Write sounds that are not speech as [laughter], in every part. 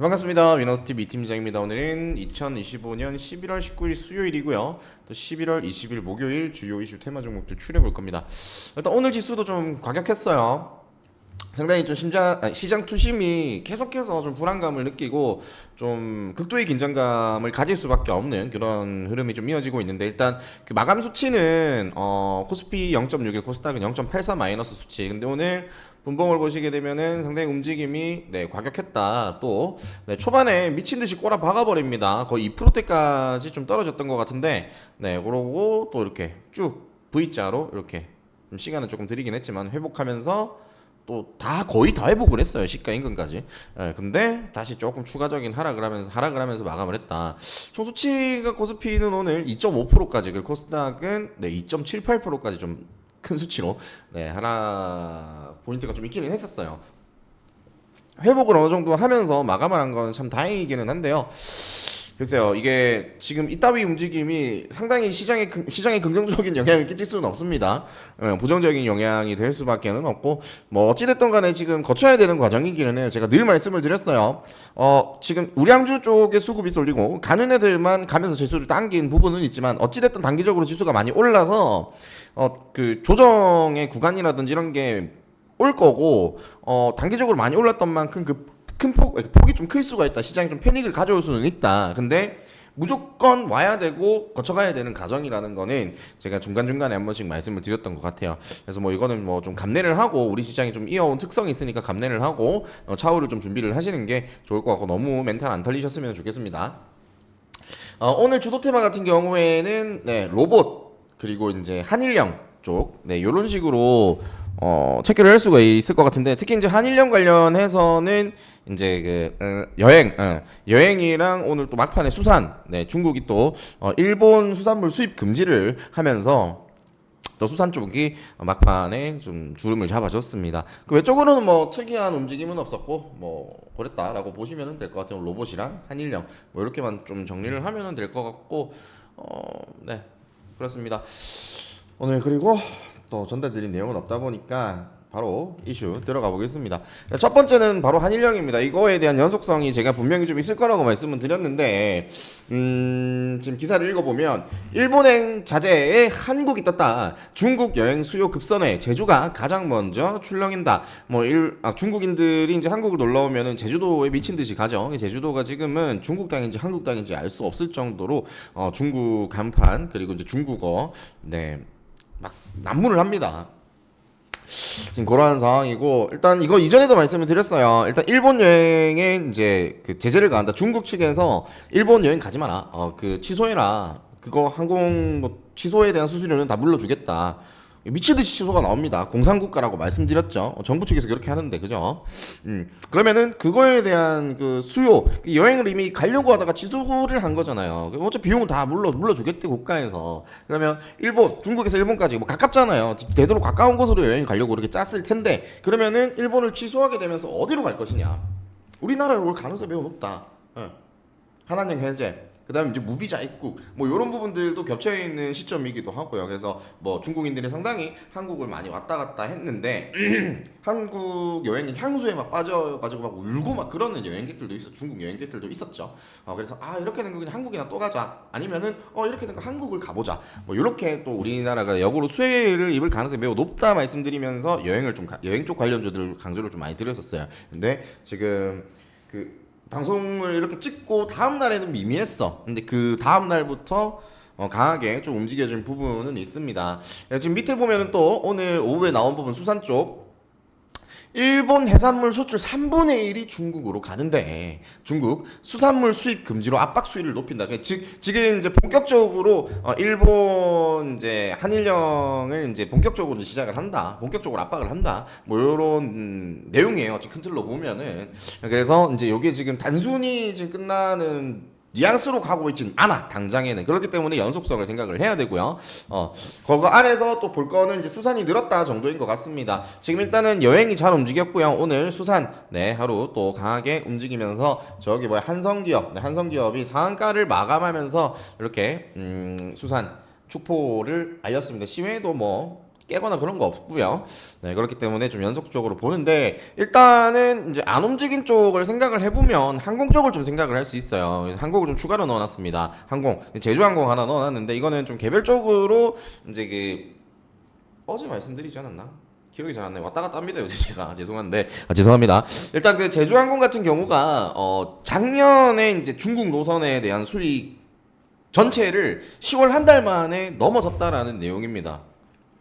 네, 반갑습니다. 위너스TV 이팀장입니다. 오늘은 2025년 11월 19일 수요일이고요. 또 11월 20일 목요일 주요 이슈 테마 종목들 추려볼 겁니다. 일단 오늘 지수도 좀 과격했어요. 상당히 좀 심장, 아니, 시장 투심이 계속해서 좀 불안감을 느끼고 좀 극도의 긴장감을 가질 수밖에 없는 그런 흐름이 좀 이어지고 있는데 일단 그 마감 수치는 어 코스피 0.61 코스닥은 0.84 마이너스 수치. 근데 오늘 분봉을 보시게 되면은 상당히 움직임이 네 과격했다. 또 네, 초반에 미친 듯이 꼬라 박아버립니다. 거의 2%대까지 좀 떨어졌던 것 같은데 네 그러고 또 이렇게 쭉 V자로 이렇게 좀 시간은 조금 들이긴 했지만 회복하면서 또 다 거의 다 회복을 했어요 시가 인근까지. 예, 근데 다시 조금 추가적인 하락을 하면서 하락을 하면서 마감을 했다. 총 수치가 코스피는 오늘 2.5%까지 그 코스닥은 네 2.78%까지 좀 큰 수치로 네 하락 포인트가 좀 있기는 했었어요. 회복을 어느 정도 하면서 마감을 한 건 참 다행이기는 한데요. 글쎄요, 이게 지금 이따위 움직임이 상당히 시장에 큰- 시장에 긍정적인 영향을 끼칠 수는 없습니다. 어, 부정적인 영향이 될 수밖에는 없고 뭐 어찌됐든 간에 지금 거쳐야 되는 과정이기는 해요. 제가 늘 말씀을 드렸어요. 어 지금 우량주 쪽에 수급이 쏠리고 가는 애들만 가면서 지수를 당긴 부분은 있지만 어찌됐든 단기적으로 지수가 많이 올라서 어 그 조정의 구간이라든지 이런 게 올 거고 어 단기적으로 많이 올랐던 만큼 그 큰 폭, 폭이 좀 클 수가 있다. 시장이 좀 패닉을 가져올 수는 있다. 근데 무조건 와야 되고 거쳐가야 되는 과정이라는 거는 제가 중간중간에 한 번씩 말씀을 드렸던 것 같아요. 그래서 뭐 이거는 뭐 좀 감내를 하고 우리 시장이 좀 이어온 특성이 있으니까 감내를 하고 어, 차후를 좀 준비를 하시는 게 좋을 것 같고 너무 멘탈 안 털리셨으면 좋겠습니다. 어, 오늘 주도 테마 같은 경우에는 네, 로봇 그리고 이제 한일령 쪽 네, 요런 식으로 어, 체크를 할 수가 있을 것 같은데 특히 이제 한일령 관련해서는 이제 그 어, 여행 어, 여행이랑 오늘 또 막판에 수산 네, 중국이 또 어, 일본 수산물 수입 금지를 하면서 또 수산 쪽이 막판에 좀 주름을 잡아줬습니다. 그 외적으로는 뭐 특이한 움직임은 없었고 뭐 그랬다라고 보시면 될 것 같아요. 로봇이랑 한일령 뭐 이렇게만 좀 정리를 하면 될 것 같고 어네 그렇습니다. 오늘 그리고 또 전달드린 내용은 없다 보니까 바로 이슈 들어가 보겠습니다. 첫 번째는 바로 한일령입니다. 이거에 대한 연속성이 제가 분명히 좀 있을 거라고 말씀을 드렸는데, 음, 지금 기사를 읽어보면, 일본행 자재에 한국이 떴다. 중국 여행 수요 급선회, 제주가 가장 먼저 출렁인다. 뭐, 일, 아, 중국인들이 이제 한국을 놀러 오면은 제주도에 미친 듯이 가죠. 제주도가 지금은 중국 땅인지 한국 땅인지 알 수 없을 정도로, 어, 중국 간판, 그리고 이제 중국어, 네, 막 난무를 합니다. 지금 그러한 상황이고 일단 이거 이전에도 말씀을 드렸어요. 일단 일본 여행에 이제 그 제재를 가한다. 중국 측에서 일본 여행 가지 마라. 어 그 취소해라. 그거 항공 뭐 취소에 대한 수수료는 다 물러주겠다. 미치듯이 취소가 나옵니다. 공산국가라고 말씀드렸죠. 어, 정부 측에서 그렇게 하는데 그죠? 음 그러면은 그거에 대한 그 수요 그 여행을 이미 가려고 하다가 취소를 한 거잖아요. 어차피 비용은 다 물러 물러주겠대 국가에서. 그러면 일본 중국에서 일본까지 뭐 가깝잖아요. 되도록 가까운 곳으로 여행 가려고 그렇게 짰을 텐데 그러면은 일본을 취소하게 되면서 어디로 갈 것이냐? 우리나라로 올 가능성이 매우 높다. 예. 한한령 해제. 그다음에 이제 무비자 입국 뭐 이런 부분들도 겹쳐 있는 시점이기도 하고요. 그래서 뭐 중국인들이 상당히 한국을 많이 왔다 갔다 했는데 [clears throat] 한국 여행이 향수에 막 빠져가지고 막 울고 막 그러는 여행객들도 있어. 중국 여행객들도 있었죠. 어, 그래서 아 이렇게 된 거 그냥 한국이나 또 가자. 아니면은 어 이렇게 된 거 한국을 가보자. 뭐 이렇게 또 우리나라가 역으로 수혜를 입을 가능성이 매우 높다 말씀드리면서 여행을 좀 가- 여행 쪽 관련주들 강조를 좀 많이 드렸었어요. 근데 지금 그 방송을 이렇게 찍고 다음 날에는 미미했어. 근데 그 다음 날부터 어, 강하게 좀 움직여진 부분은 있습니다. 네, 지금 밑에 보면은 또 오늘 오후에 나온 부분 수산 쪽 일본 해산물 수출 3분의 1이 중국으로 가는데 중국 수산물 수입 금지로 압박 수위를 높인다. 그러니까 즉 지금 이제 본격적으로 어, 일본 이제 한일령을 이제 본격적으로 시작을 한다. 본격적으로 압박을 한다. 뭐 이런 음, 내용이에요. 큰 틀로 보면은 그래서 이제 이게 지금 단순히 지금 끝나는 뉘앙스로 가고 있진 않아 당장에는 그렇기 때문에 연속성을 생각을 해야 되고요. 어 그거 안에서 또 볼 거는 이제 수산이 늘었다 정도인 것 같습니다. 지금 일단은 여행이 잘 움직였고요. 오늘 수산 네 하루 또 강하게 움직이면서 저기 뭐야 한성기업 네, 한성기업이 상한가를 마감하면서 이렇게 음, 수산 축포를 알렸습니다. 시외도 뭐 깨거나 그런 거 없고요. 네, 그렇기 때문에 좀 연속적으로 보는데 일단은 이제 안 움직인 쪽을 생각을 해보면 항공 쪽을 좀 생각을 할 수 있어요. 항공을 좀 추가로 넣어놨습니다. 항공 제주항공 하나 넣어놨는데 이거는 좀 개별적으로 이제 그 어제 말씀드리지 않았나? 기억이 잘 안 나요. 왔다 갔다 합니다 요새 제가 [laughs] 죄송한데 아, 죄송합니다. 일단 그 제주항공 같은 경우가 어 작년에 이제 중국 노선에 대한 수익 전체를 10월 한 달 만에 넘어섰다라는 내용입니다.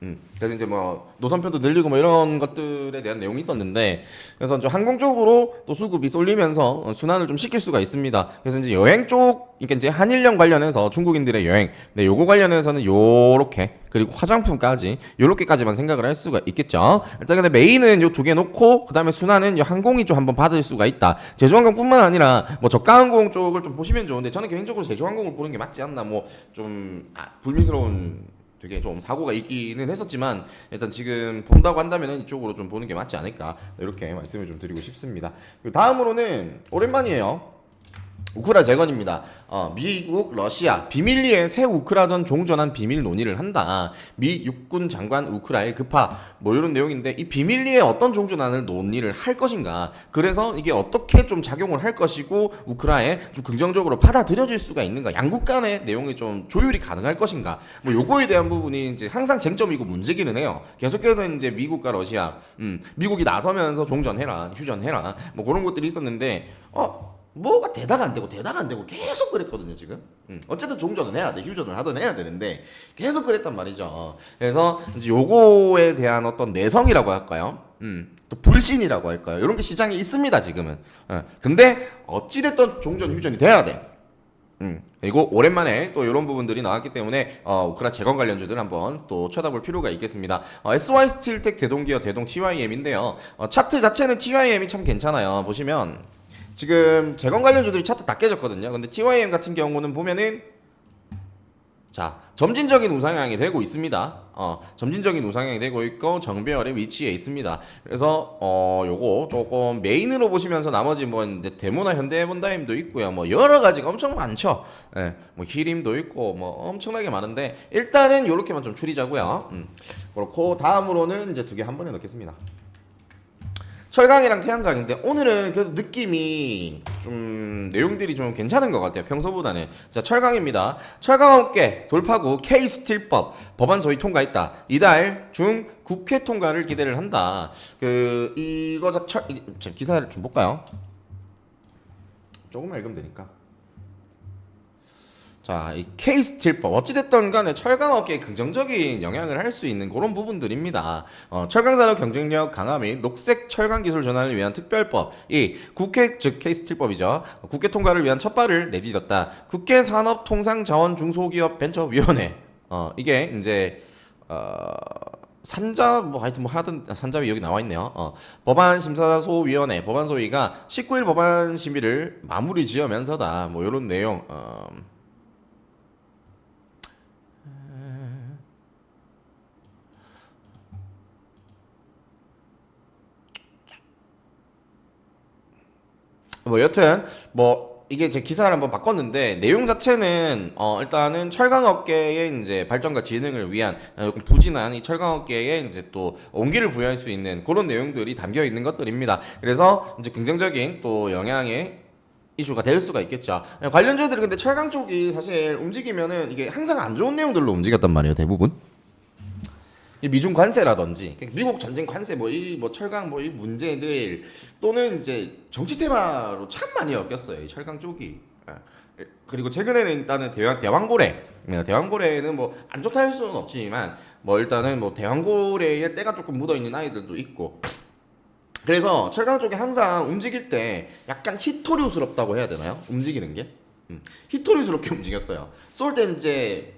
음, 그래서 이제 뭐 노선표도 늘리고 뭐 이런 것들에 대한 내용이 있었는데 그래서 좀 항공 쪽으로 또 수급이 쏠리면서 어, 순환을 좀 시킬 수가 있습니다. 그래서 이제 여행 쪽, 그러니까 이제 한일령 관련해서 중국인들의 여행, 네, 요거 관련해서는 요렇게 그리고 화장품까지 요렇게까지만 생각을 할 수가 있겠죠. 일단 근데 메인은 요 두 개 놓고 그다음에 순환은 요 항공이 좀 한번 받을 수가 있다. 제주항공뿐만 아니라 뭐 저가항공 쪽을 좀 보시면 좋은데 저는 개인적으로 제주항공을 보는 게 맞지 않나 뭐좀 아, 불미스러운 되게 좀 사고가 있기는 했었지만 일단 지금 본다고 한다면 이쪽으로 좀 보는 게 맞지 않을까 이렇게 말씀을 좀 드리고 싶습니다. 그리고 다음으로는 오랜만이에요. 우크라 재건입니다. 어, 미국, 러시아 비밀리에 새 우크라전 종전한 비밀 논의를 한다. 미 육군 장관 우크라에 급파 뭐 이런 내용인데 이 비밀리에 어떤 종전안을 논의를 할 것인가. 그래서 이게 어떻게 좀 작용을 할 것이고 우크라에 좀 긍정적으로 받아들여질 수가 있는가. 양국 간의 내용이 좀 조율이 가능할 것인가. 뭐 요거에 대한 부분이 이제 항상 쟁점이고 문제기는 해요. 계속해서 이제 미국과 러시아, 음, 미국이 나서면서 종전해라, 휴전해라, 뭐 그런 것들이 있었는데 어. 뭐가 대다가 안 되고 대다가 안 되고 계속 그랬거든요 지금 음, 어쨌든 종전은 해야 돼 휴전을 하든 해야 되는데 계속 그랬단 말이죠 그래서 이제 요거에 대한 어떤 내성이라고 할까요 음, 또 불신이라고 할까요 이런 게 시장에 있습니다 지금은 어, 근데 어찌됐든 종전 휴전이 돼야 돼 음, 그리고 오랜만에 또 이런 부분들이 나왔기 때문에 어, 우크라 재건 관련주들 한번 또 쳐다볼 필요가 있겠습니다. 어, SY 스틸텍 대동기어 대동 TYM인데요. 어, 차트 자체는 TYM이 참 괜찮아요. 보시면 지금 재건 관련주들이 차트 다 깨졌거든요. 근데 TYM 같은 경우는 보면은 자 점진적인 우상향이 되고 있습니다. 어, 점진적인 우상향이 되고 있고 정배열의 위치에 있습니다. 그래서 어 요거 조금 메인으로 보시면서 나머지 뭐 이제 데모나 현대본다임도 있고요. 뭐 여러 가지가 엄청 많죠. 예, 뭐 히림도 있고 뭐 엄청나게 많은데 일단은 요렇게만 좀 추리자고요. 음, 그렇고 다음으로는 이제 두 개 한 번에 넣겠습니다. 철강이랑 태양광인데 오늘은 그래도 느낌이 좀 내용들이 좀 괜찮은 것 같아요. 평소보다는. 자 철강입니다. 철강업계 돌파구 K스틸법 법안 소위 통과했다. 이달 중 국회 통과를 기대를 한다. 그 이거 자 철 기사를 좀 볼까요? 조금만 읽으면 되니까 자, 이 K스틸법 어찌됐든 간에 철강 업계에 긍정적인 영향을 할 수 있는 그런 부분들입니다. 어, 철강 산업 경쟁력 강화 및 녹색 철강 기술 전환을 위한 특별법, 이 국회 즉 K스틸법이죠. 국회 통과를 위한 첫 발을 내디뎠다. 국회 산업통상자원 중소기업 벤처위원회. 어, 이게 이제 어, 산자 뭐 하여튼 뭐 하든 산자위 여기 나와 있네요. 어, 법안 심사소위원회 법안 소위가 19일 법안 심의를 마무리 지으면서다. 뭐 이런 내용. 어, 뭐 여튼 뭐 이게 제 기사를 한번 바꿨는데 내용 자체는 어 일단은 철강 업계의 이제 발전과 진흥을 위한 어, 부진한 이 철강 업계에 이제 또 온기를 부여할 수 있는 그런 내용들이 담겨 있는 것들입니다. 그래서 이제 긍정적인 또 영향의 이슈가 될 수가 있겠죠. 관련주들이 근데 철강 쪽이 사실 움직이면은 이게 항상 안 좋은 내용들로 움직였단 말이에요, 대부분. 이 미중 관세라든지 미국 전쟁 관세 뭐 이 뭐 철강 뭐 이 문제들 또는 이제 정치 테마로 참 많이 엮였어요 이 철강 쪽이. 예. 그리고 최근에는 일단은 대왕 대왕고래. 예, 대왕고래는 뭐 안 좋다 할 수는 없지만 뭐 일단은 뭐 대왕고래에 때가 조금 묻어 있는 아이들도 있고. 그래서 철강 쪽이 항상 움직일 때 약간 히토류스럽다고 해야 되나요? 움직이는 게? 음, 히토류스럽게 [laughs] 움직였어요. 쏠 때 이제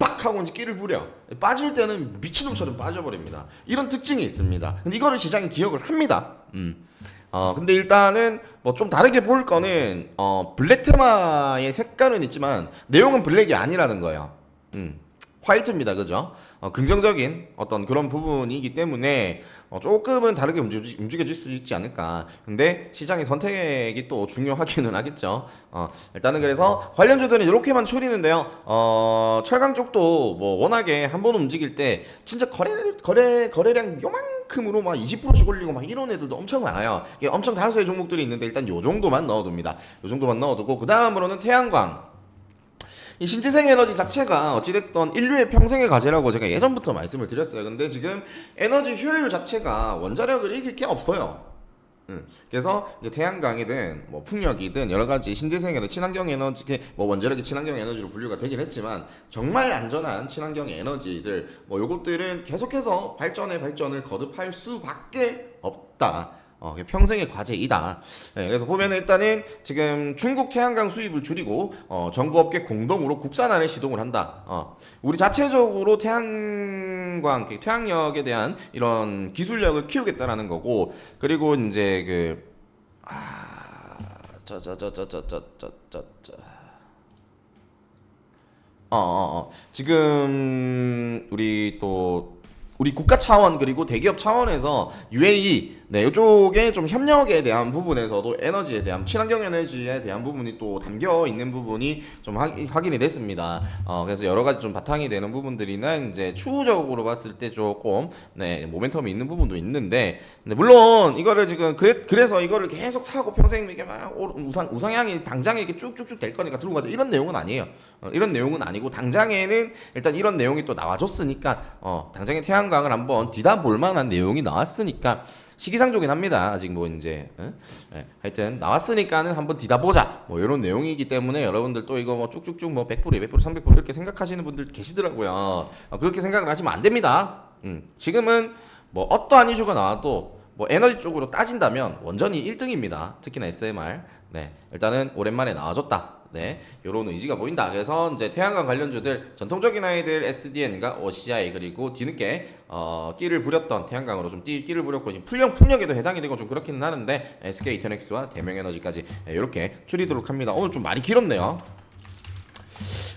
빡 하고 이제 끼를 부려. 빠질 때는 미친놈처럼 빠져버립니다. 이런 특징이 있습니다. 근데 이거를 시장이 기억을 합니다. 음. 어 근데 일단은 뭐 좀 다르게 볼 거는 어 블랙 테마의 색깔은 있지만 내용은 블랙이 아니라는 거예요. 음. 화이트입니다. 그죠? 어, 긍정적인 어떤 그런 부분이기 때문에 어, 조금은 다르게 움직여, 움직여 질 수 있지 않을까. 근데 시장의 선택이 또 중요하기는 하겠죠. 어, 일단은 그래서 관련주들은 이렇게만 추리는데요. 어, 철강 쪽도 뭐 워낙에 한 번 움직일 때 진짜 거래 거래 거래량 요만큼으로 막 20%씩 올리고 막 이런 애들도 엄청 많아요. 이게 엄청 다수의 종목들이 있는데 일단 요 정도만 넣어둡니다. 요 정도만 넣어두고 그 다음으로는 태양광. 이 신재생 에너지 자체가 어찌됐던 인류의 평생의 과제라고 제가 예전부터 말씀을 드렸어요. 근데 지금 에너지 효율 자체가 원자력을 이길 게 없어요. 음, 그래서 이제 태양광이든 뭐 풍력이든 여러 가지 신재생 에너지, 친환경 에너지, 뭐 원자력이 친환경 에너지로 분류가 되긴 했지만 정말 안전한 친환경 에너지들 뭐 요것들은 계속해서 발전의 발전을 거듭할 수밖에 없다. 어, 평생의 과제이다. 네, 그래서 보면 일단은 지금 중국 태양광 수입을 줄이고 어, 정부 업계 공동으로 국산화를 시동을 한다. 어, 우리 자체적으로 태양광, 그 태양력에 대한 이런 기술력을 키우겠다라는 거고 그리고 이제 그 아, 저 저 저 저 저 저 저저 어, 어, 어. 지금 우리 또 우리 국가 차원 그리고 대기업 차원에서 UAE 네 이쪽에 좀 협력에 대한 부분에서도 에너지에 대한 친환경 에너지에 대한 부분이 또 담겨 있는 부분이 좀 확- 확인이 됐습니다. 어, 그래서 여러 가지 좀 바탕이 되는 부분들이나 이제 추후적으로 봤을 때 조금 네 모멘텀이 있는 부분도 있는데 근데 물론 이거를 지금 그래, 그래서 이거를 계속 사고 평생 이게 막 오- 우상 우상향이 당장에 이렇게 쭉쭉쭉 될 거니까 들고 가자 이런 내용은 아니에요. 어, 이런 내용은 아니고 당장에는 일단 이런 내용이 또 나와줬으니까 어, 당장에 태양광을 한번 뒤다 볼 만한 내용이 나왔으니까 시기상조긴 합니다. 아직 뭐 이제 예? 예, 하여튼 나왔으니까는 한번 뒤다 보자 뭐 이런 내용이기 때문에 여러분들 또 이거 뭐 쭉쭉쭉 뭐 100% 200% 300% 이렇게 생각하시는 분들 계시더라고요. 어, 그렇게 생각을 하시면 안 됩니다. 음, 지금은 뭐 어떠한 이슈가 나와도 뭐 에너지 쪽으로 따진다면 원전이 1등입니다. 특히나 SMR. 네, 일단은 오랜만에 나와줬다. 네, 요런 의지가 보인다. 그래서 이제 태양광 관련주들 전통적인 아이들 SDN과 OCI 그리고 뒤늦게 어, 끼를 부렸던 태양광으로 좀 끼, 끼를 부렸고 풀력 풍력에도 해당이 되고 좀 그렇기는 하는데 SK 이터넥스와 대명에너지까지 네, 이렇게 추리도록 합니다. 오늘 좀 말이 길었네요.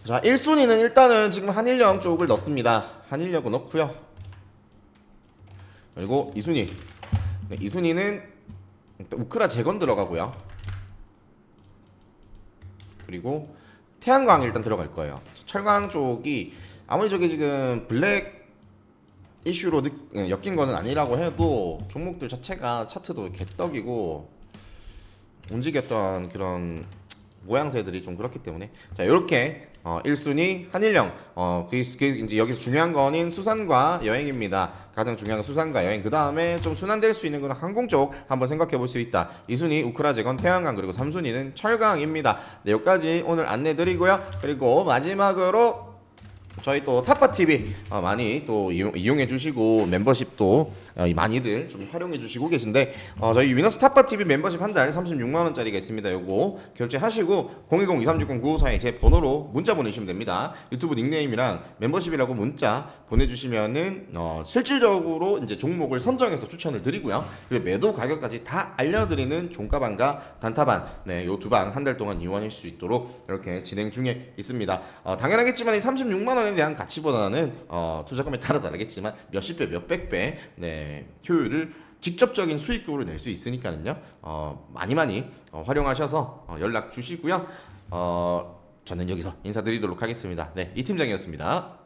자, 1순위는 일단은 지금 한일령 쪽을 넣습니다. 한일령을 넣고요. 그리고 2순위. 네, 2순위는 우크라 재건 들어가고요. 그리고 태양광 일단 들어갈 거예요. 철강 쪽이 아무리 저게 지금 블랙 이슈로 느, 예, 엮인 거는 아니라고 해도 종목들 자체가 차트도 개떡이고 움직였던 그런 모양새들이 좀 그렇기 때문에 자 이렇게 어, 1순위 한일령 어, 그, 그 이제 여기서 중요한 거는 수산과 여행입니다. 가장 중요한 건 수산과 여행. 그 다음에 좀 순환될 수 있는 건 항공 쪽 한번 생각해 볼 수 있다. 2순위 우크라 제건 태양광 그리고 3순위는 철강입니다. 네, 여기까지 오늘 안내 드리고요. 그리고 마지막으로 저희 또 타파 TV 어, 많이 또 이용, 이용 해 주시고 멤버십도 어, 많이들 좀 활용해 주시고 계신데 어, 저희 위너스 타파 TV 멤버십 한 달 36만 원짜리가 있습니다. 요거 결제하시고 010-2360-9542 제 번호로 문자 보내주시면 됩니다. 유튜브 닉네임이랑 멤버십이라고 문자 보내주시면은 어, 실질적으로 이제 종목을 선정해서 추천을 드리고요. 그리고 매도 가격까지 다 알려드리는 종가방과 단타반 네, 요 두 방 한 달 동안 이용하실 수 있도록 이렇게 진행 중에 있습니다. 어, 당연하겠지만 이 36만 원에 대한 가치보다는 어, 투자금에 따라 다르겠지만 몇십 배, 몇백 배 네, 효율을 직접적인 수익금으로 낼 수 있으니까는요. 어, 많이 많이 어, 활용하셔서 어, 연락 주시고요. 어, 저는 여기서 인사드리도록 하겠습니다. 네, 이 팀장이었습니다.